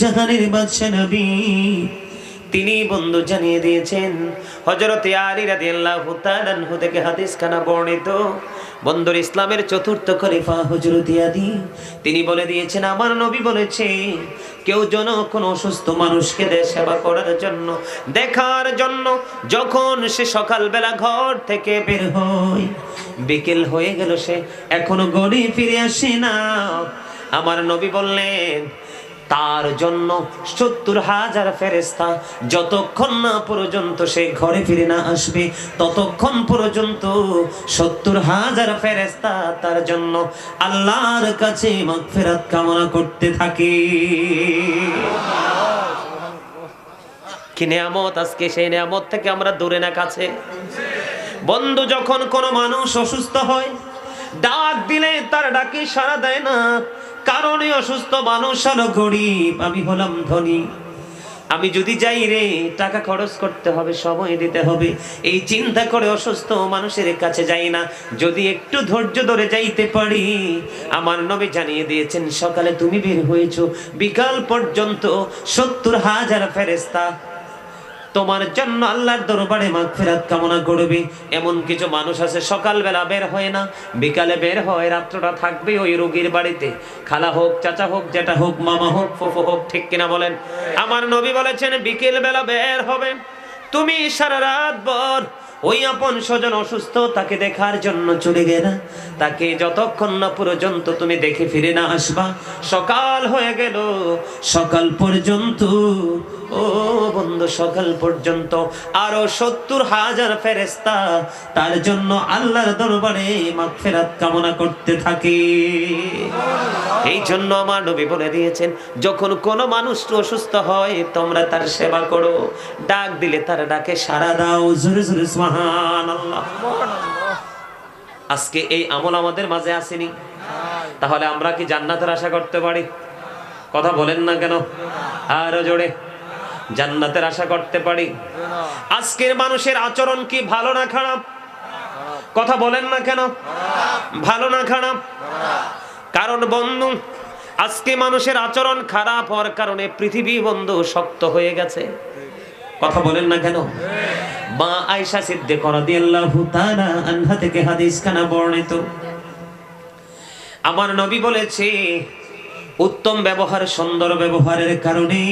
জাহানের বাদশা নবী। তিনি বন্ধু জানিয়ে দিয়েছেন হজরত আলী রাদিয়াল্লাহু তাআলা আনহু থেকে হাদিস খানা বর্ণিত। বন্ধুর ইসলামের চতুর্থ খলিফা হজরত আলী। তিনি বলে দিয়েছেন, আমার নবী বলেছে, কেউ যেন কোনো অসুস্থ মানুষকে দেয় সেবা করার জন্য, দেখার জন্য, যখন সে সকালবেলা ঘর থেকে বের হয়, বিকেল হয়ে গেল সে এখনও গড়ে ফিরে আসে না। আমার নবী বললেন তার জন্য সত্তর হাজার ফেরেস্তা যতক্ষণ না পর্যন্ত সে ঘরে ফিরে না আসবে, ততক্ষণ পর্যন্ত সত্তর হাজার ফেরেস্তা তার জন্য আল্লাহর কাছে মাগফিরাত কামনা করতে থাকে। কি নিয়ামত আজকে? সেই নিয়ামত থেকে আমরা দূরে না কাছে। বন্ধু, যখন কোনো মানুষ অসুস্থ হয়, ডাক দিলে তার ডাকে সাড়া দেয় না। কারণে অসুস্থ মানুষ হলো গরিব, আমি হলাম ধনী। আমি যদি যাই রে, টাকা খরচ করতে হবে, সময় দিতে হবে। এই চিন্তা করে অসুস্থ মানুষের কাছে যাই না। যদি একটু ধৈর্য ধরে যাইতে পারি, আমার নবী জানিয়ে দিয়েছেন, সকালে তুমি বের হয়েছো, বিকাল পর্যন্ত সত্তর হাজার ফেরেস্তা তোমার জন্য আল্লাহর দরবারে মাগফিরাত কামনা করবে। এমন কিছু মানুষ আছে, সকালবেলা বের হয় না। বিকালে বের হয়, রাত্রটা থাকবে ওই রোগীর বাড়িতে। খালা হোক, চাচা হোক যেটা হোক, মামা হোক, ফুফু হোক, ঠিক কিনা বলেন? আমার নবী বলেছেন বিকেল বেলা বের হবে। তুমি সারা রাত ভর ওই আপন স্বজন অসুস্থ, তাকে দেখার জন্য চলে গেলা। তাকে যতক্ষণ না পর্যন্ত তুমি দেখে ফিরে না আসবা, সকাল হয়ে গেল। সকাল পর্যন্ত, ও বন্ধু, সকাল পর্যন্ত। আরও সত্তর হাজার ফেরেস্তা তার জন্য আল্লাহর দরবারে মাগফিরাত কামনা করতে থাকে। এই জন্য আমার নবী বলে দিয়েছেন, যখন কোনো মানুষ অসুস্থ হয়, তোমরা তার সেবা করো। ডাক দিলে তার ডাকে সারা দাও, জোরে জোরে, সুবহানাল্লাহ। আজকে এই আমল আমাদের মাঝে আসেনি। তাহলে আমরা কি জান্নাতের আশা করতে পারি? কথা বলেন না কেন? আরও জোরে। জান্নাতের আশা করতে পারি। আজকের মানুষের আচরণ কি ভালো না খারাপ? কথা বলেন না কেন? ভালো না খারাপ? কারণ বন্ধু, আজকে মানুষের আচরণ খারাপ হওয়ার কারণে পৃথিবী বন্ধু শক্ত হয়ে গেছে। কথা বলেন না কেন? মা আয়েশা সিদ্দিক রাদিয়াল্লাহু তাআলা আনহা থেকে হাদিস খানা বর্ণিত। আমার নবী বলেছে, উত্তম ব্যবহার সুন্দর ব্যবহারের কারণে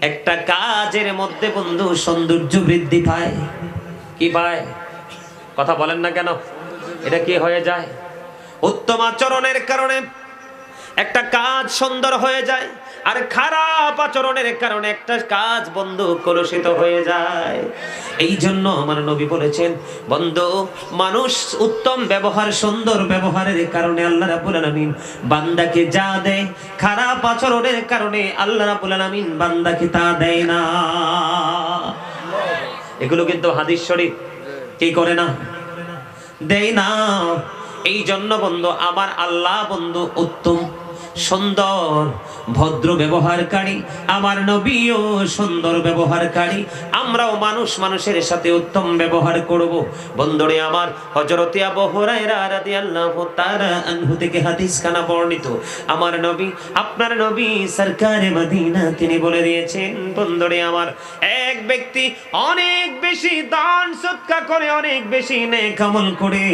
একটা কাজের মধ্যে বন্ধু সৌন্দর্য বৃদ্ধি পায়। কি পায়? কথা বলেন না কেন? এটা কি হয়ে যায়? উত্তম আচরণের কারণে একটা কাজ সুন্দর হয়ে যায় আর খারাপ আচরণের কারণে একটা কাজ বন্ধু কলুষিত হয়ে যায়। এই জন্য আমার নবী বলেছেন, বন্ধু, মানুষ উত্তম ব্যবহার, সুন্দর ব্যবহারের কারণে আল্লাহ রাব্বুল আলামিন বান্দাকে যা দেয়, খারাপ আচরণের কারণে আল্লাহ রাব্বুল আলামিন বান্দাকে তা দেয় না। এগুলো কিন্তু হাদিস শরীফ, কি করে না? দেয় না। এই জন্য বন্ধু, আমার আল্লাহ বন্ধু উত্তম সুন্দর ভদ্র ব্যবহারকারী, আমার নবীও সুন্দর ব্যবহারকারী, আমরাও মানুষ মানুষের সাথে উত্তম ব্যবহার করব। বন্ধুরে আমার, হযরতে আবু হুরায়রা রাদিয়াল্লাহু তাআলা আনহু থেকে হাদিস খানা বর্ণিত। আমার নবী, আপনার নবী সরকারে মদিনা, তিনি বলে দিয়েছেন, বন্ধুরে আমার, এক ব্যক্তি অনেক বেশি দান সৎকা করে, অনেক বেশি নেক আমল করে,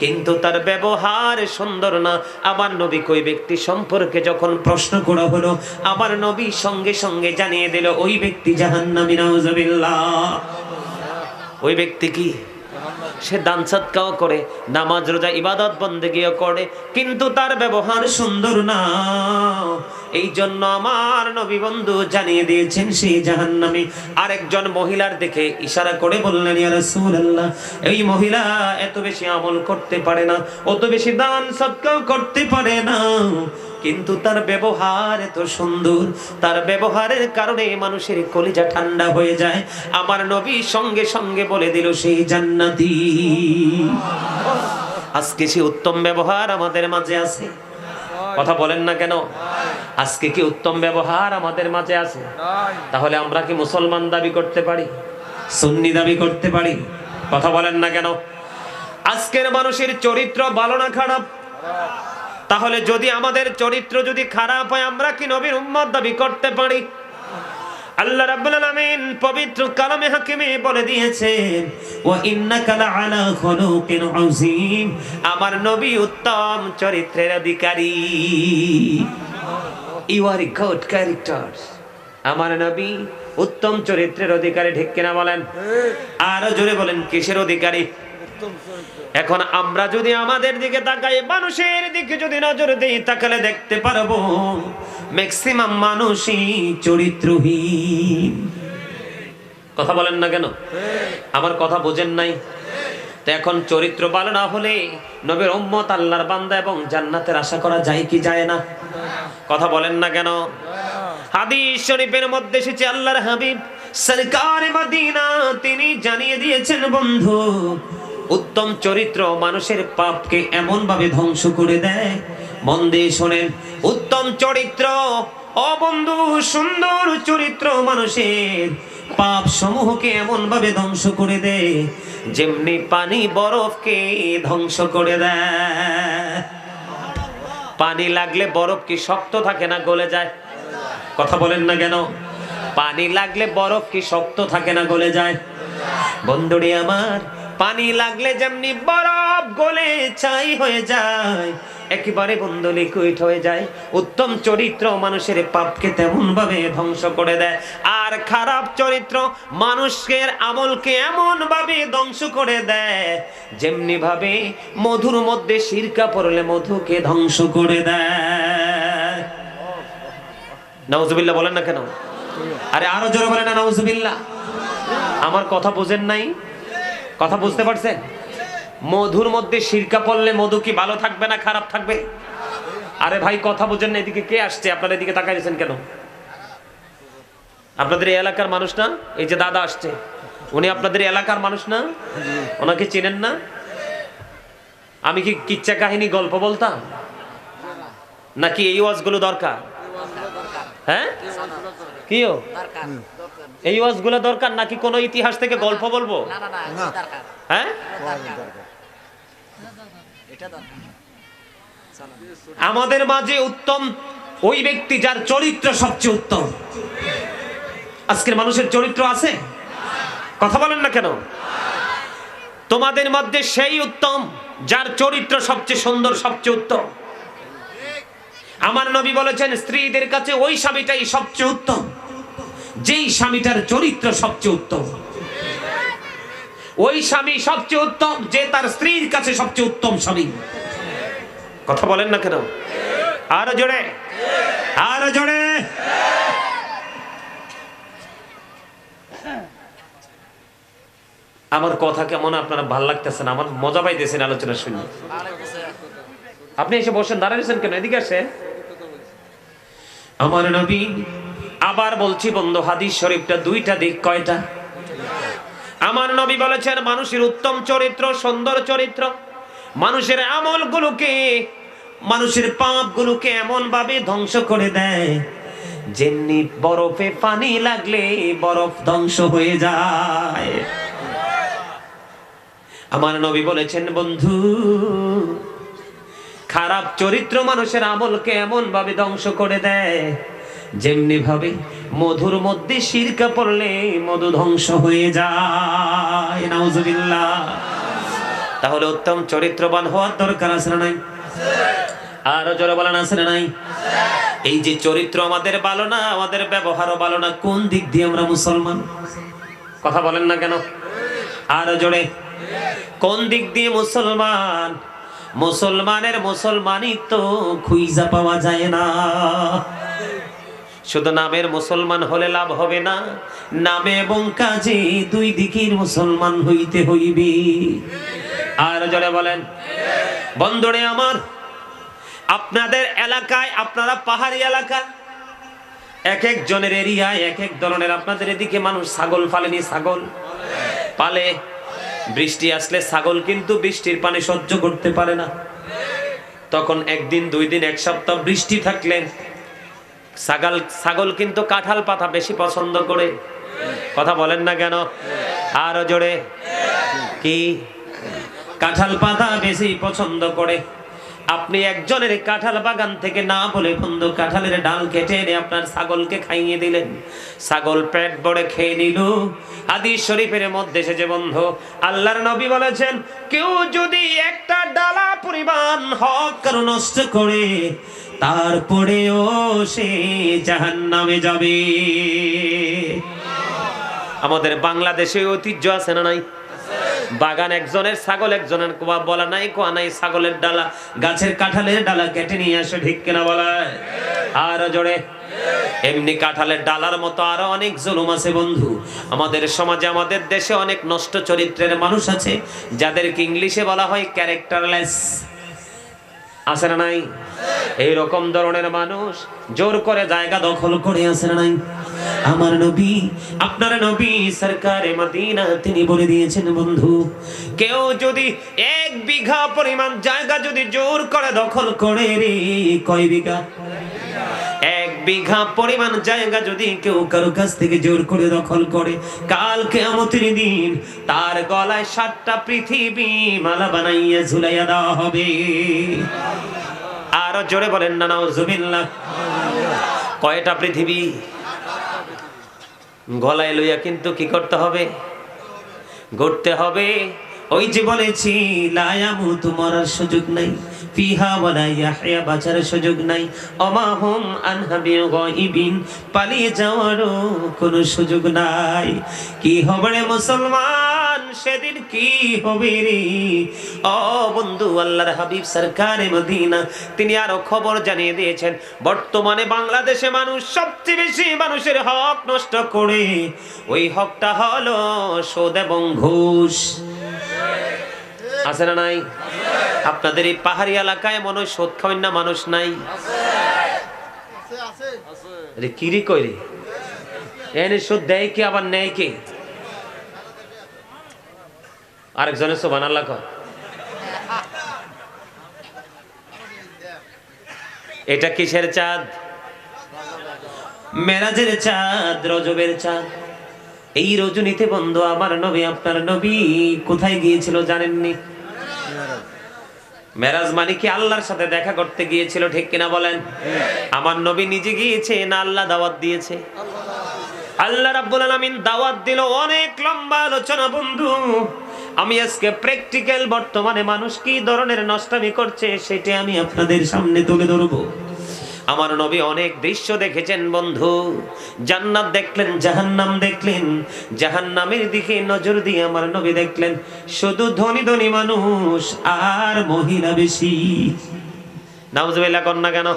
কিন্তু তার ব্যবহার সুন্দর না। আমার নবী কই ব্যক্তি সম্পর্কে যখন প্রশ্ন করা হলো, আমার নবী সঙ্গে সঙ্গে জানিয়ে দিল, ওই ব্যক্তি জাহান্নামী, নাউজুবিল্লাহ। ওই ব্যক্তি কি? সে দান সৎকাও করে, নামাজ, রোজা, ইবাদত, বন্দেগিও করে, কিন্তু তার ব্যবহার সুন্দর না। এই জন্য আমার নবী বন্ধু জানিয়ে দিয়েছেন সেই জাহান্নামী। আরেকজন মহিলার দেখে ইশারা করে বললেন এই মহিলা এত বেশি আমল করতে পারে না, অত বেশি দান সৎকাও করতে পারে না। কিন্তু তার ব্যবহার এত সুন্দর। তার ব্যবহারের কারণে মানুষের কলিজা ঠান্ডা হয়ে যায়। আমার নবী সঙ্গে সঙ্গে বলে দিল, সেই জান্নাতি। আজকে সে উত্তম ব্যবহার আমাদের মাঝে আছে। কথা বলেন না কেন? আজকে কি উত্তম ব্যবহার আমাদের মাঝে আছে? তাহলে আমরা কি মুসলমান দাবি করতে পারি? সুন্নি দাবি করতে পারি? কথা বলেন না কেন? আজকের মানুষের চরিত্র ভালো না খারাপ? তাহলে যদি আমাদের চরিত্র যদি খারাপ হয় আমরা কি নবীর উম্মত দাবি করতে পারি? আল্লাহ রাব্বুল আলামিন পবিত্র কালামে হাকিমে বলে দিয়েছেন ওয়া ইন্নাকা লাআলা খুলুকিন আযীম। আমার নবী উত্তম চরিত্রের অধিকারী। ইউ আর গুড ক্যারেক্টার আমার নবী উত্তম চরিত্রের অধিকারী ঠিক কিনা বলেন? আরও জোরে বলেন কিসের অধিকারী? এখন আমরা যদি আমাদের দিকে তাকাই মানুষের দিকে যদি নজর দেই তাকালে দেখতে পারব ম্যাক্সিমাম মানুষই চরিত্রহীন। কথা বলেন না কেন? আমার কথা বোঝেন নাই? তো এখন চরিত্র ভালো না হলে নবীর উম্মত আল্লাহর বান্দা এবং জান্নাতের আশা করা যায় কি যায় না? কথা বলেন না কেন? হাদিস শরীফের মধ্যে এসেছে আল্লাহর হাবিব সরকার মদিনা তিনি জানিয়ে দিয়েছেন বন্ধু উত্তম চরিত্র মানুষের পাপকে এমন ভাবে ধ্বংস করে দেয়। মন দিয়ে শোনেন, উত্তম চরিত্র, অবন্ধু, সুন্দর চরিত্র মানুষের পাপ সমূহকে এমন ভাবে ধ্বংস করে দেয়, যেমনি পানি বরফকে ধ্বংস করে দেয়। পানি লাগলে বরফ কি শক্ত থাকে না গলে যায়? কথা বলেন না কেন? পানি লাগলে বরফ কি শক্ত থাকে না গলে যায়? বন্ধুরি আমার পানি লাগলে যেমনি বরফ গলে ছাই হয়ে যায়, একেবারে বন্ধু লিকুইড হয়ে যায়। উত্তম চরিত্র মানুষের পাপকে তেমন ভাবে ধ্বংস করে দেয়। আর খারাপ চরিত্র মানুষের আমলকে এমন ভাবে ধ্বংস করে দেয় যেমনি ভাবে মধুর মধ্যে সিরকা পড়লে মধুকে ধ্বংস করে দেয়। নাউজুবিল্লাহ বলেন না কেন? আরে আরও জোরে বলেন না, নাউজুবিল্লাহ। আমার কথা বোঝেন নাই? কথা বুঝতে পারছেন? মধুর মধ্যে সিরকা পড়লে মধু কি ভালো থাকবে না খারাপ থাকবে? আরে ভাই, কথা বুঝেন না, এদিকে কে আসছে? আপনারা এদিকে তাকাইছেন কেন? আপনাদের এই এলাকার মানুষ না? এই যে দাদা আসছে। উনি আপনাদের এলাকার মানুষ না? ওনাকে চেনেন না? আমি কি কিচ্ছা কাহিনী, গল্প বলতাম? নাকি এই ওয়াজগুলো দরকার? হ্যাঁ? কিও এই ওয়াজগুলো দরকার নাকি কোনো ইতিহাস থেকে গল্প বলব? না না না এটা দরকার। হ্যাঁ? চলো। আমাদের মাঝে উত্তম ওই ব্যক্তি যার চরিত্র সবচেয়ে উত্তম। আজকের মানুষের চরিত্র আছে? কথা বলেন না কেন? তোমাদের মধ্যে সেই উত্তম যার চরিত্র সবচেয়ে সুন্দর সবচেয়ে উত্তম। আমার নবী বলেছেন স্ত্রীদের কাছে ওই স্বামীটাই সবচেয়ে উত্তম। যেই স্বামীটার চরিত্র সবচেয়ে উত্তম। ওই স্বামী সবচেয়ে উত্তম, যে তার স্ত্রীর কাছে সবচেয়ে উত্তম স্বামী। কথা বলেন না কেন? আরও জোরে। আরও জোরে। আমার কথা কেমন আপনারা ভালো লাগতেছেন? আমার মজা পাইতেছেন আলোচনা শুনে। আপনি এসে বসেন, দাঁড়াইছেন কেন? এদিকে আসে আমার নবী আবার বলছি, বন্ধু, হাদিস শরীফটা দুইটা দিক কয়টা? আমার নবী বলেছেন, মানুষের উত্তম চরিত্র, সুন্দর চরিত্র। মানুষের আমলগুলোকে, মানুষের পাপগুলোকে এমন ভাবে ধ্বংস করে দেয়, যেমনি বরফে পানি লাগলে বরফ ধ্বংস হয়ে যায়। আমার নবী বলেছেন, বন্ধু, খারাপ চরিত্র মানুষের আমলকে এমন ভাবে ধ্বংস করে দেয় যেমনি ভাবে মধুর মধ্যে সিরকা পড়লে মধু ধ্বংস হয়ে যায়। নাউজুবিল্লাহ। তাহলে উত্তম চরিত্রবান হওয়ার দরকার আছে না নাই? আরও জোরে বলেন আছে না নাই? এই যে চরিত্র আমাদের ভালো না, আমাদের ব্যবহারও ভালো না, কোন দিক দিয়ে আমরা মুসলমান? কথা বলেন না কেন? আরও জোরে। কোন দিক দিয়ে মুসলমান? মুসলমানের মুসলমানই তো খুইজা পাওয়া যায় না। শুধু নামের মুসলমান হলে লাভ হবে না, নামে এবং কাজে দুই দিকের মুসলমান হইতে হইবে। আর জোরে বলেন, বন্ধুরে আমার, আপনাদের এলাকায়, আপনারা পাহাড়ি এলাকা, এক এক জনের এরিয়ায়, এক এক ধরনের আপনাদের এদিকে মানুষ ছাগল ফালেনি ছাগল পালে। বৃষ্টি আসলে ছাগল কিন্তু বৃষ্টির পানি সহ্য করতে পারে না। তখন একদিন, দুই দিন, এক সপ্তাহ বৃষ্টি থাকলে ছাগল ছাগল কিন্তু কাঁঠাল পাতা বেশি পছন্দ করে। কথা বলেন না কেন? আরও জোরে। কি? কাঁঠাল পাতা বেশি পছন্দ করে। আপনি একজনের কাঁঠাল বাগান থেকে না বলে বন্ধু কাঁঠালের ডাল কেটে এনে আপনার ছাগলকে খাইয়ে দিলেন। ছাগল পেট ভরে খেয়ে নিল। হাদিস শরীফের মধ্যে এসেছে, বন্ধু, আল্লাহর নবী বলেছেন, কেউ যদি একটা ডালা পরিমাণ হক কারও নষ্ট করে, তারপরেও সে জাহান্নামে যাবে। আমাদের বাংলাদেশে ঐতিহ্য আছে না নাই? বাগান একজনের, ছাগল একজনের, কোয়া বলা নাই, কোয়া নাই ছাগলের ডালা। গাছের কাঁঠালের ডালা কেটে নিয়ে আসে, ঠিক কিনা বলায়? আর জোরে। এমনি কাঁঠালের ডালার মতো আরও অনেক জুলুম আছে বন্ধু। আমাদের সমাজে, আমাদের দেশে অনেক নষ্ট চরিত্রের মানুষ আছে, যাদেরকে ইংলিশে বলা হয় ক্যারেক্টারলেস আছে না নাই? এই রকম ধরনের মানুষ জোর করে জায়গা দখল করে আছে না নাই? আমার নবী, আপনার নবী সরকারে মদিনা তিনি বলে দিয়েছেন, বন্ধু, কেউ যদি এক বিঘা পরিমাণ জায়গা যদি জোর করে দখল করে রে, কয় বিঘা? এক বিঘা পরিমাণ জায়গা যদি কেউ কারও কাছ থেকে জোর করে দখল করে, কাল কেমতের দিন তার গলায় সাতটা পৃথিবী মালা বানাইয়া ঝুলাইয়া দেওয়া হবে। আরও জোরে বলেন না, নাউজুবিল্লাহ। কয়টা পৃথিবী? গলায় লইয়া কিন্তু কি করতে হবে? গড়তে হবে। ওই যে বলেছি লায়ামু তোমার সুযোগ নাই, ফিহা ওয়ালা ইয়াহয়া বাঁচার সুযোগ নাই অমাহুম আনহাবি গাইবিন পালিয়ে যাওয়ারও কোনো সুযোগ নাই। কি হবে রে মুসলমান? সেদিন কি হবে রে? ও বন্ধু, আল্লাহর হাবিব সরকারে মদিনা, তিনি আরও খবর জানিয়ে দিয়েছেন, বর্তমানে বাংলাদেশে মানুষ সবচেয়ে বেশি মানুষের হক নষ্ট করে, ওই হকটা হলো সোদ এবং ঘুষ। আছে না নাই? আপনাদের এই পাহাড়ি এলাকায় মনে হয় সোদ খাওয়েন না মানুষ নাই কিরি কই রে? এনে সুদ দেয় কে, আবার নেয় কে? আরেকজনের সোবান আল্লাহ কয়। এটা কিসের চাঁদ? মেরাজের চাঁদ, রজবের চাঁদ। এই রজনীতে বন্ধু, আমার নবী, আপনার নবী কোথায় গিয়েছিল জানেননি? মেরাজ মানে কি আল্লাহর সাথে দেখা করতে গিয়েছিল ঠিক কিনা বলেন? আমার নবী নিজে গিয়েছে, না আল্লাহ দাওয়াত দিয়েছে। আল্লাহ রাব্বুল আলামিন দাওয়াত দিল অনেক লম্বা আলোচনা, বন্ধু। আমি আজকে প্র্যাকটিক্যাল বর্তমানে মানুষ কি ধরনের নষ্টামি করছে, সেটা আমি আপনাদের সামনে তুলে ধরবো। আমার নবী অনেক দৃশ্য দেখেছেন, বন্ধু। জান্নাত দেখলেন, জাহান্নাম দেখলেন। জাহান্নামের দিকে নজর দিয়ে আমার নবী দেখলেন, শুধু ধনী ধনী মানুষ, আর মহিলা বেশি। নাউজুবিল্লাহ কন্যা কেন?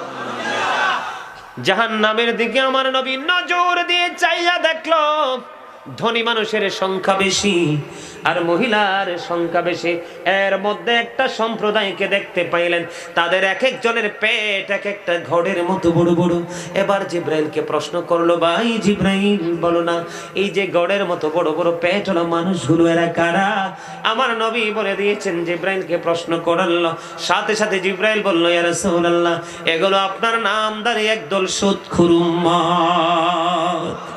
জাহান নামের দিকে আমার নবী নজর দিয়ে চাইয়া দেখল। ধনী মানুষের সংখ্যা বেশি আর মহিলার সংখ্যা বেশি। এর মধ্যে একটা সম্প্রদায়কে দেখতে পাইলেন। তাদের এক একজনের পেট এক একটা ঘরের মতো বড় বড়। এবার জিব্রাইলকে প্রশ্ন করল, ভাই জিব্রাইল, বলো না, এই যে গড়ের মতো বড় বড় পেট হলো মানুষগুলো এরা কারা? আমার নবী বলে দিয়েছেন, জিব্রাইলকে প্রশ্ন করালো। সাথে সাথে জিব্রাইল বলল, ইয়া রাসূলুল্লাহ, এগুলো আপনার নাম নামদারি একদল সুদখুর উম্মত।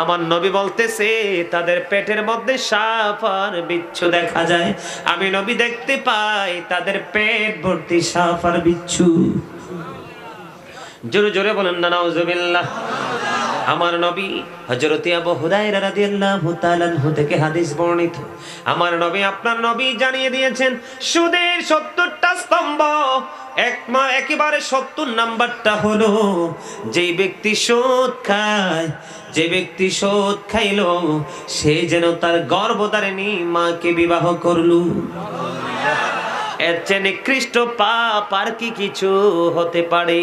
আমার নবী বলতেছে, তাদের পেটের মধ্যে সাপ আর বিচ্ছু দেখা যায়। আমি নবী দেখতে পাই, তাদের পেট ভর্তি সাপ আর বিচ্ছু। জোরে জোরে বলেন না নাউজুবিল্লাহ আমার নবী হযরত আবু হুরায়রা রাদিয়াল্লাহু তাআলা থেকে হাদিস বর্ণিত। আমার নবী আপনার নবী জানিয়ে দিয়েছেন সুদের 70টা স্তম্ভ, এক মা, একেবারে 70 নাম্বারটা হলো, যেই ব্যক্তি সুদ খায় যে ব্যক্তি সুদ খাইলো, সে যেন তার গর্ভধারিণী মাকে বিবাহ করল। এর চেয়ে নিকৃষ্ট পাপ আর কি কিছু হতে পারে?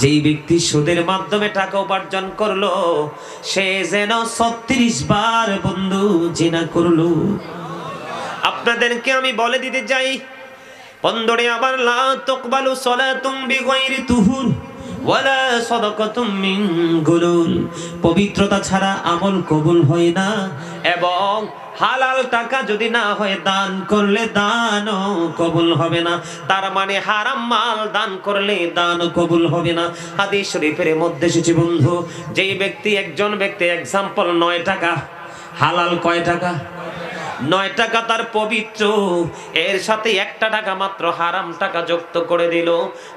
যেই ব্যক্তি সুদের মাধ্যমে টাকা উপার্জন করল, সে যেন ছত্রিশ বার বন্ধু জিনা করল। আপনাদেরকে আমি বলে দিতে চাই, বন্ধুরে আবার লা তুকবালু সালাতুম বিগাইরি তুহুর। পবিত্রতা ছাড়া আমল কবুল হয় না। এবং হালাল টাকা যদি না হয়, দান করলে দানও কবুল হবে না। তার মানে হারাম মাল দান করলে দান কবুল হবে না। হাদিস শরীফের মধ্যে এসেছে, বন্ধু, যেই ব্যক্তি, একজন ব্যক্তি এক্সাম্পল নয় টাকা, হালাল কয় টাকা? নয় টাকা তার পবিত্র। এর সাথে একটা টাকা মাত্র হারাম টাকা যুক্ত করে দিল।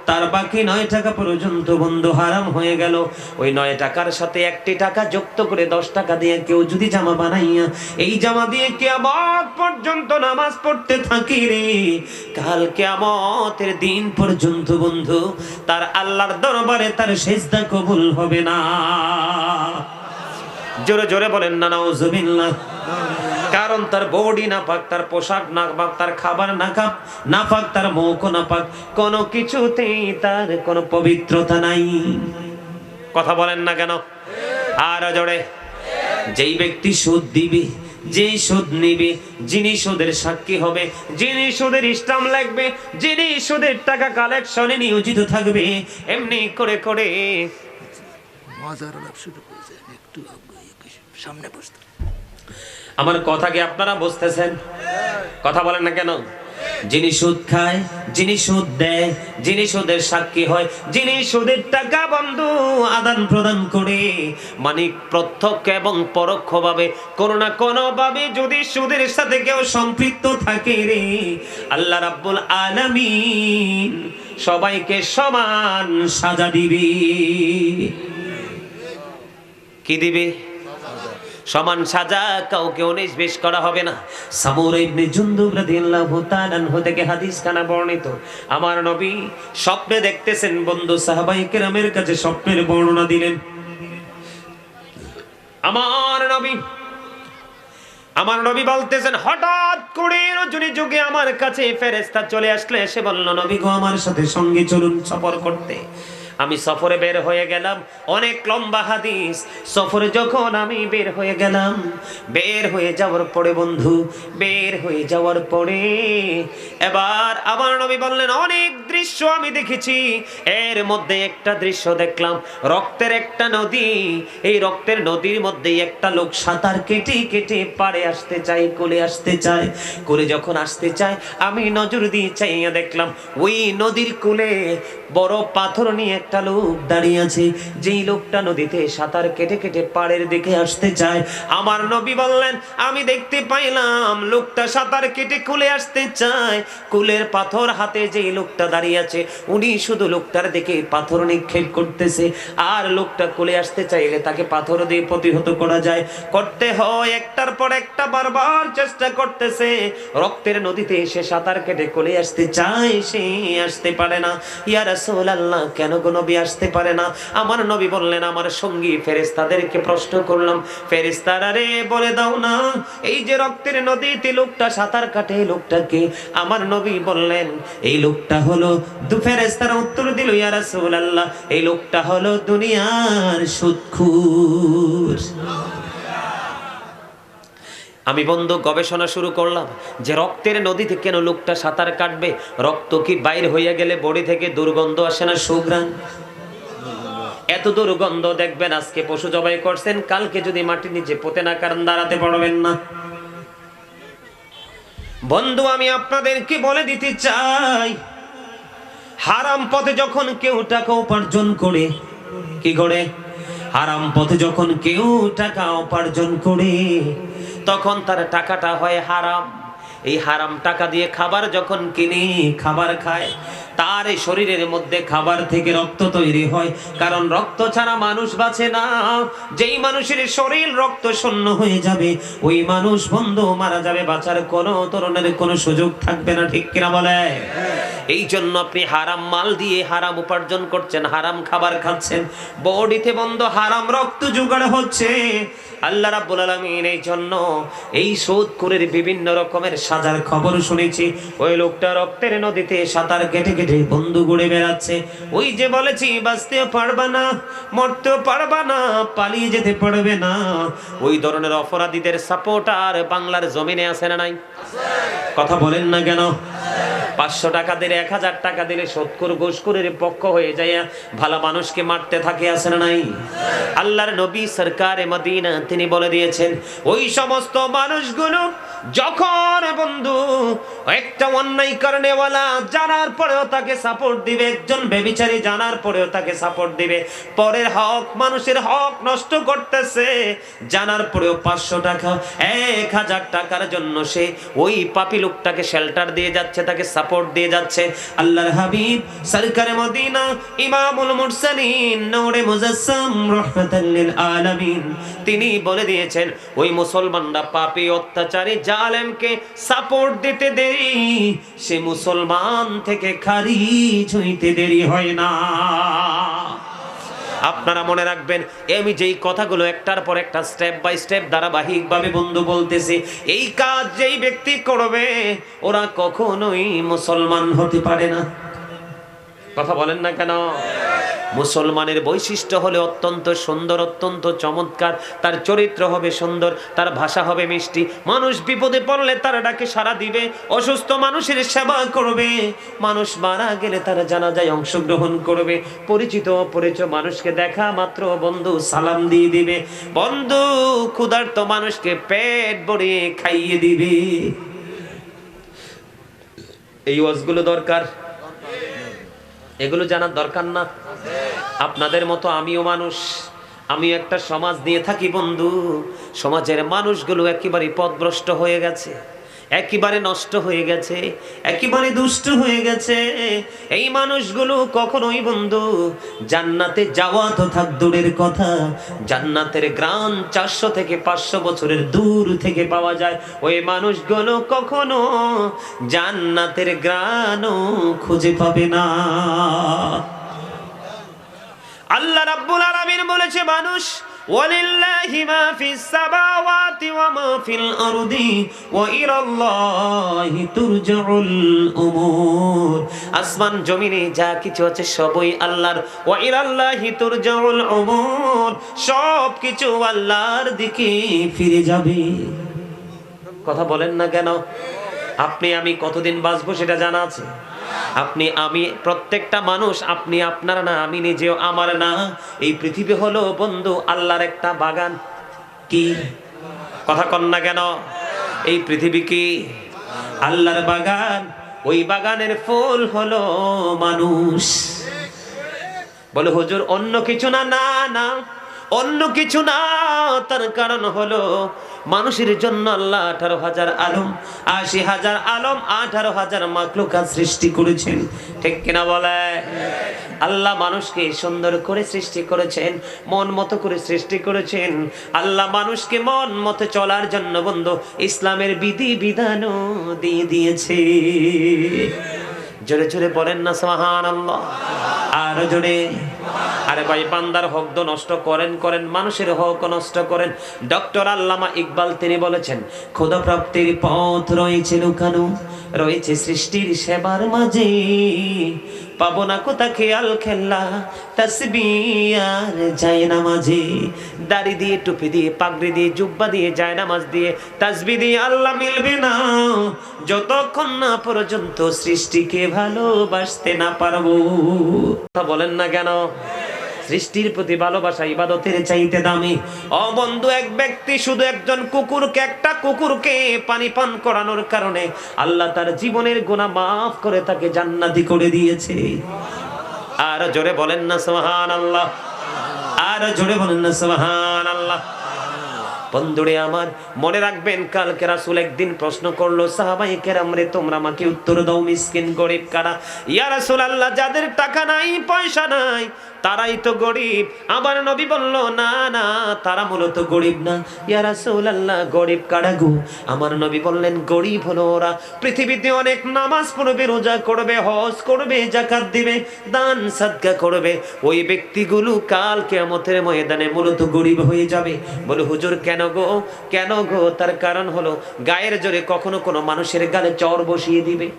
তার বাকি নয় টাকা পর্যন্ত বন্ধু হারাম হয়ে গেল। ওই নয় টাকার সাথে একটি টাকা যুক্ত করে দশ টাকা দিয়ে কেউ যদি জামা বানাইয়া, এই জামা দিয়ে কেয়ামত পর্যন্ত নামাজ পড়তে থাকি রে। কাল কেয়ামতের দিন পর্যন্ত বন্ধু, তার আল্লাহর দরবারে তার সেজদা কবুল হবে না। জোরে জোরে বলেন না নাউজুবিল্লাহ কারণ তার বডি না পাক তার পোশাক না পাক তার খাবার না খাপ না পাক তার মুখ না পাক কোনো কিছুতেই তার কোনো পবিত্রতা নাই। কথা বলেন না কেন? আর জোরে। যেই ব্যক্তি সুদ দিবে, যেই সুদ নিবে, যিনি সুদের সাক্ষী হবে, যিনি সুদের ইসলাম লাগবে, যিনি সুদের টাকা কালেকশনে নিয়োজিত থাকবে, এমনি করে করে মজার আলাপ শুরু করেছে একটু সামনে বসতে আমার কথা কি আপনারা বুঝতেছেন? কথা বলেন না কেন? যিনি সুদ খায়, যিনি সুদ দেয়, যিনি সুদের সাক্ষী হয়, যিনি সুদের টাকা বন্ধু আদান প্রদান করে মানে প্রত্যক্ষ এবং পরোক্ষভাবে কোনো না কোনো ভাবে যদি সুদের সাথে কেউ সম্পৃক্ত থাকে রে, আল্লাহ রাব্বুল আলামিন সবাইকে সমান সাজা দিবে। কি দিবে? সমান সাজা কাউকে উনিশ বিশ করা হবে না। সামুর ইবনে জুনদুব রাদিয়াল্লাহু তাআলা থেকে হাদিস খানা বর্ণিত। আমার নবী স্বপ্নে দেখতেছেন বন্ধু সাহাবাই কেরামের কাছে স্বপ্নের বর্ণনা দিলেন। আমার নবী আমার নবী বলতেছেন, হঠাৎ করে রজনী যুগে আমার কাছে ফেরেস্তা চলে আসলে? এসে বলল, নবী গো, আমার সাথে সঙ্গে চলুন সফর করতে। আমি সফরে বের হয়ে গেলাম, অনেক লম্বা হাদিস। সফরে যখন আমি বের হয়ে গেলাম, বের হয়ে যাওয়ার পরে বন্ধু, বের হয়ে যাওয়ার পরে এবার আমার নবী বললেন, অনেক দৃশ্য আমি দেখেছি। এর মধ্যে একটা দৃশ্য দেখলাম, রক্তের একটা নদী। এই রক্তের নদীর মধ্যে একটা লোক সাঁতার কেটে কেটে পারে আসতে চায়, কোলে আসতে চায়। কোলে যখন আসতে চায়, আমি নজর দিয়ে চাইয়া দেখলাম, ওই নদীর কূলে বড় পাথর নিয়ে একটা লোক দাঁড়িয়ে আছে। যেই লোকটা নদীতে সাঁতার কেটে কেটে পাড়ের দিকে আসতে চায় আমার নবী বললেন, আমি দেখতে পাইলাম লোকটা সাঁতার কেটে কুলে আসতে চায়। কুলের পাথর হাতে যেই লোকটা দাঁড়িয়ে আছে, উনি শুধু লোকটার দিকে পাথর নিক্ষেপ করতেছে। আর লোকটা কুলে আসতে চাইলে তাকে পাথর দিয়ে প্রতিহত করা যায়। করতে হয়, একটার পর একটা বারবার চেষ্টা করতেছে। রক্তের নদীতে এসে সাঁতার কেটে কোলে আসতে চায়, সে আসতে পারে না। রাসূলুল্লাহ, কেন গো নবী আসতে পারে না? আমার নবী বললেন, আমার সঙ্গী ফেরেশতাদেরকে প্রশ্ন করলাম, ফেরেশতারা রে, বলে দাও না, এই যে রক্তের নদীতে লোকটা সাঁতার কাটে লোকটাকে। আমার নবী বললেন, এই লোকটা হলো দু ফেরেশতারা উত্তর দিল, ইয়া রাসূলুল্লাহ, এই লোকটা হলো দুনিয়ার সুদখুর আমি বন্ধু, গবেষণা শুরু করলাম যে রক্তের নদীতে কেন লোকটা সাঁতার কাটবে? রক্ত কি বাইর হইয়া গেলে বডি থেকে দুর্গন্ধ আসে না সুগ্রাণ এত দুর্গন্ধ দেখবেন, আজকে পশু জবাই করছেন, কালকে যদি মাটির নিচে পোতে না কারণ দাঁড়াতে পারবেন না। বন্ধু, আমি আপনাদেরকে বলে দিতে চাই, হারাম পথে যখন কেউ টাকা উপার্জন করে, কি করে? হারাম পথে যখন কেউ টাকা উপার্জন করে তখন তার টাকাটা হয় হারাম। এই হারাম টাকা দিয়ে খাবার যখন কিনি খাবার খায় তার এই শরীরের মধ্যে খাবার থেকে রক্ত তৈরি হয়। কারণ রক্ত ছাড়া মানুষ বাঁচে না। যেই মানুষের শরীর রক্ত শূন্য হয়ে যাবে, ওই মানুষ বন্ধু মারা যাবে, বাঁচার কোনো ধরনের কোনো সুযোগ থাকবে না, ঠিক কিনা বলে? এই জন্য আপনি হারাম মাল দিয়ে হারাম উপার্জন করছেন, হারাম খাবার খাচ্ছেন। বডিতে বন্ধ হারাম রক্ত জোগাড় হচ্ছে। আল্লাহ রাব্বুল আলামিন এই জন্য এই সুদখোরের বিভিন্ন রকমের সাজার খবর শুনেছি। ওই লোকটা রক্তের নদীতে সাঁতার কেটে কেটে বন্ধু ঘুরে বেড়াচ্ছে। ওই যে বলেছি, বাঁচতেও পারবা না, মরতেও পারবা না, পালিয়ে যেতে পারবে না। ওই ধরনের অপরাধীদের সাপোর্টার বাংলার জমিনে আসে না নাই? কথা বলেন না কেন? পাঁচশো টাকা দিলে, এক হাজার টাকা দিলে সৎকুর ঘুষকুরের পক্ষ হয়ে যায়। ভালো মানুষকে মারতে থাকে আসে নাই? আল্লাহর নবী সরকারে মদিনা, তিনি বলে দিয়েছেন, ওই সমস্ত মানুষগুলো যখন বন্ধু, একটা অন্যায় কারণেওয়ালা জানার পরেও তাকে সাপোর্ট দিবে, একজন বেবিচারী জানার পরেও তাকে সাপোর্ট দিবে। পরের হক মানুষের হক নষ্ট করতেছে, জানার পরেও পাঁচশো টাকা, এক হাজার টাকার জন্য সে ওই পাপি লোকটাকে শেল্টার দিয়ে যাচ্ছে, তাকে সাপোর্ট দিয়ে যাচ্ছে। আল্লাহর হাবিব, সরকারে মদিনা, ইমামুল মুরসালিন, নূরে মুজাসসাম, রাহমাতাল লিল আলামিন। তিনি বলে দিয়েছেন, ওই মুসলমানরা পাপী, অত্যাচারী, জালেমকে সাপোর্ট দিতে দেরি। সে মুসলমান থেকে খারিজ হইতে দেরি হয় না। আপনারা মনে রাখবেন আমি যেই কথাগুলো একটার পর একটা স্টেপ বাই স্টেপ ধারাবাহিকভাবে বন্ধু বলতেছি, এই কাজ যেই ব্যক্তি করবে, ওরা কখনোই মুসলমান হতে পারে না। কথা বলেন না কেন? মুসলমানের বৈশিষ্ট্য হলে অত্যন্ত সুন্দর, অত্যন্ত চমৎকার। তার চরিত্র হবে সুন্দর, তার ভাষা হবে মিষ্টি। মানুষ বিপদে পড়লে তার ডাকে সাড়া দিবে, অসুস্থ মানুষের সেবা করবে। মানুষ মারা গেলে তারা জানা যায় অংশগ্রহণ করবে। পরিচিত অপরিচিত মানুষকে দেখা মাত্র বন্ধু সালাম দিয়ে দিবে। বন্ধু ক্ষুধার্ত মানুষকে পেট ভরিয়ে খাইয়ে দিবে। এই ওয়াজগুলো দরকার। এগুলো জানার দরকার না। আপনাদের মতো আমিও মানুষ আমি একটা সমাজ নিয়ে থাকি বন্ধু। সমাজের মানুষগুলো একেবারে পথভ্রষ্ট হয়ে গেছে। একেবারে নষ্ট হয়ে গেছে, একেবারে দুষ্ট হয়ে গেছে। এই মানুষগুলো কখনোই বন্ধু, জান্নাতে যাওয়া তো থাক দূরের কথা। জান্নাতের গ্রাম চারশো থেকে পাঁচশো বছরের দূর থেকে পাওয়া যায়। ওই মানুষগুলো কখনো জান্নাতের গ্রানও খুঁজে পাবে না। আল্লাহ রাব্বুল আলামিন বলেছে, মানুষ ওয়ালিল্লাহি মা ফিস ওয়া মা ফিল আরদি ওয়া ইলাল্লাহি তুরজাউল উমুর। আসমান, জমিনে যা কিছু আছে সবই আল্লাহর। ওয়া ইলাল্লাহি তুরজাউল উমুর। সব কিছু আল্লাহর দিকে ফিরে যাবে। কথা বলেন না কেন? আপনি আমি কতদিন বাঁচবো সেটা জানা আছে? আপনি, আমি, প্রত্যেকটা মানুষ, আপনি আপনার না, আমি নিজেও আমার না। এই পৃথিবী হলো বন্ধু, আল্লাহর একটা বাগান। কি? কথা কন না কেন? এই পৃথিবী কি? আল্লাহর বাগান। ওই বাগানের ফুল হলো মানুষ। বলে, হুজুর, অন্য কিছু না না না। অন্য কিছু না, তার কারণ হলো মানুষের জন্য আল্লাহ আঠারো হাজার আলম, আশি হাজার আলম, আঠারো হাজার মাকলুকা সৃষ্টি করেছেন। ঠিক কিনা বলে? আল্লাহ মানুষকে সুন্দর করে সৃষ্টি করেছেন, মন মতো করে সৃষ্টি করেছেন। আল্লাহ মানুষকে মন মতো চলার জন্য বন্ধু, ইসলামের বিধি বিধানও দিয়ে দিয়েছে। জোরে জোরে বলেন না সোহান আল্লাহ আরও জোরে। আরে ভাই, বান্দার হক নষ্ট করেন করেন, মানুষের হক নষ্ট করেন। ডক্টর আল্লামা ইকবাল তিনি বলেছেন খোদা পথ রয়েছে লুকানো, রয়েছে সৃষ্টির সেবার মাঝে। পাবো না কোথা খেয়াল খেলা তসবি আর যায় না মাঝে দাড়ি দিয়ে, টুপি দিয়ে, পাগড়ি দিয়ে, জুব্বা দিয়ে যায় নামাজ দিয়ে তাসবি দিয়ে আল্লাহ মিলবে না। যতক্ষণ না পর্যন্ত সৃষ্টিকে ভালোবাসতে না পারব কথা বলেন না কেন? সৃষ্টির প্রতি ভালোবাসা ইবাদতের চাইতে দামি। ও বন্ধু, এক ব্যক্তি শুধু একজন কুকুরকে, একটা কুকুরকে পানি পান করানোর কারণে আল্লাহ তার জীবনের গুনাহ মাফ করে তাকে জান্নাতি করে দিয়েছে। আর জোরে বলেন না সুবহান আল্লাহ আর জোরে বলেন না সুবহান আল্লাহ বন্ধুরে আমার, মনে রাখবেন কালকে রাসুল একদিন প্রশ্ন করল সাহাবাই কেরাম রে তোমরা আমাকে উত্তর দাও মিসকিন গরিব কারা? ইয়া রাসুল আল্লাহ যাদের টাকা নাই, পয়সা নাই, তারাই তো গরিব। আবার নবী বলল, না না, তারা মূলত গরিব না। ইয়া রাসুল আল্লাহ গরিব কারা গো? আমার নবী বললেন, গরিব হলো ওরা। পৃথিবীতে অনেক নামাজ পড়বে, রোজা করবে, হজ করবে জাকাত দিবে, দান, সাদকা করবে। ওই ব্যক্তিগুলো কাল কেয়ামতের ময়দানে মূলত গরিব হয়ে যাবে। বলে, হুজুর, কেন গো? কেন গো? তার কারণ হলো, গায়ের জোরে কখনো কোনো মানুষের গালে চর বসিয়ে দিবে।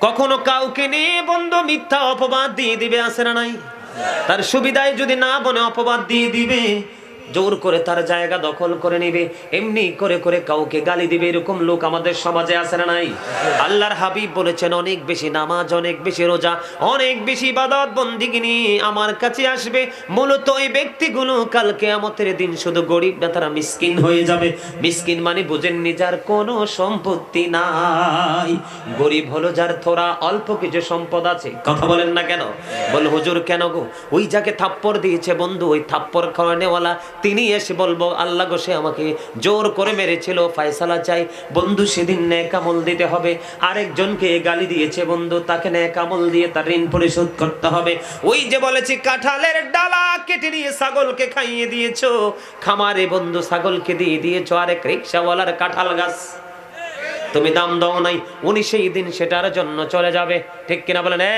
কখনো কাউকে নিয়ে বন্ধু মিথ্যা অপবাদ দিয়ে দিবে আসে না নাই? তার সুবিধায় যদি না বনে অপবাদ দিয়ে দিবে জোর করে তার জায়গা দখল করে নিবে। এমনি করে করে কাউকে গালি দিবে, এরকম লোক আমাদের সমাজে আছে না নাই? আল্লাহর হাবিব বলেছেন, অনেক বেশি নামাজ, অনেক বেশি রোজা, অনেক বেশি ইবাদত বন্দিগিনি আমার কাছে আসবে। মূলত এই ব্যক্তিগুলো কালকে আমাদের দিন শুধু গরিব না তারা মিসকিন হয়ে যাবে। মিসকিন মানে বুঝেন যার কোনো সম্পত্তি নাই। গরিব হলো যার থোড়া অল্প কিছু সম্পদ আছে। কথা বলেন না কেন? বল, হুজুর কেন গো? ওই যাকে থাপ্পড় দিয়েছে বন্ধু, ওই থাপ্পড় খাওয়ানেওয়ালা তিনি এসে বলব আল্লাহ গোসে আমাকে জোর করে মেরেছিল ফায়সালা চাই। বন্ধু সেদিন ন্যাক আমল দিতে হবে। আরেকজনকে গালি দিয়েছে বন্ধু তাকে ন্যাক আমল দিয়ে তার ঋণ পরিশোধ করতে হবে। ওই যে বলেছি কাঁঠালের ডালা কেটে নিয়ে ছাগলকে খাইয়ে দিয়েছ। খামারে বন্ধু ছাগলকে দিয়ে দিয়েছ আরেক রিক্সাওয়ালার কাঁঠাল গাছ। তুমি দাম দাও নাই উনি সেই দিন সেটার জন্য চলে যাবে। ঠিক কিনা বলেন "এ,